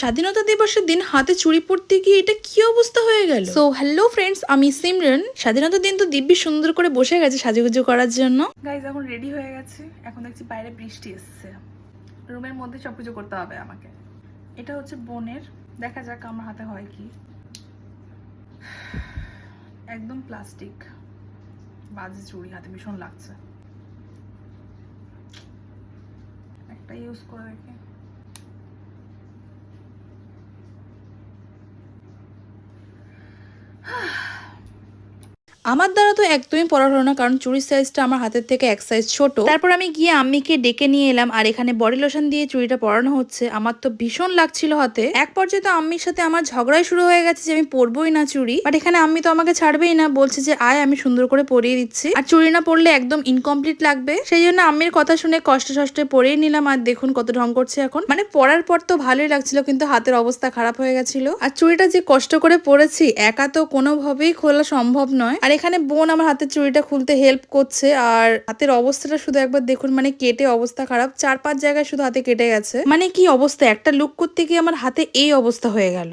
স্বাধীনতা দিবসের দিন হাতে চুড়ি পরতে গিয়ে এটা কি অবস্থা হয়ে গেল? সো হ্যালো ফ্রেন্ডস আমি সিমরন। স্বাধীনতা দিন তো দিব্যি সুন্দর করে বসে গেছে সাজুগুজু করার জন্য। গাইজ এখন রেডি হয়ে গেছে। এখন দেখছি বাইরে বৃষ্টি এসছে। রুমের মধ্যে সব কিছু করতে হবে আমাকে। এটা হচ্ছে বোনের। দেখা যাক আমার হাতে হয় কি। একদম প্লাস্টিক বাজে চুড়ি হাতে ভীষণ লাগছে। একটা ইউজ করে দেখি। Ah. আমার দ্বারা তো একদমই পড়া হলো না, কারণ চুরির সাইজটা আমার হাতের থেকে এক সাইজ ছোট। তারপর আমি গিয়ে আম্মিকে ডেকে নিয়ে এলাম, আর এখানে বডি লোশন দিয়ে চুড়িটা পরানো হচ্ছে। আমার তো ভীষণ লাগছিল হাতে। এক পর্যায়ে তো আম্মির সাথে আমার ঝগড়াই শুরু হয়ে গেছে যে আমি পরবোই না চুরি বাট এখানে আম্মি তো আমাকে ছাড়বেই না, বলছে যে, আয়, আমি সুন্দর করে পরিয়ে দিচ্ছি। আর চুড়ি না পরলে একদম ইনকমপ্লিট লাগবে। সেই জন্য আম্মির কথা শুনে কষ্ট সষ্টে পরেই নিলাম, আর দেখুন কত ঢং করছে এখন। মানে পরার পর তো ভালোই লাগছিল, কিন্তু হাতের অবস্থা খারাপ হয়ে গেছিল। আর চুড়িটা যে কষ্ট করে পরেছি, একা তো কোনোভাবেই খোলা সম্ভব নয়। আর এখানে বোন আমার হাতের চুড়িটা খুলতে হেল্প করছে, আর হাতের অবস্থাটা শুধু একবার দেখুন মানে কেটে অবস্থা খারাপ, চার পাঁচ জায়গায় শুধু হাতে কেটে গেছে। মানে কি অবস্থা? একটা লুক করতে গিয়ে আমার হাতে এই অবস্থা হয়ে গেল।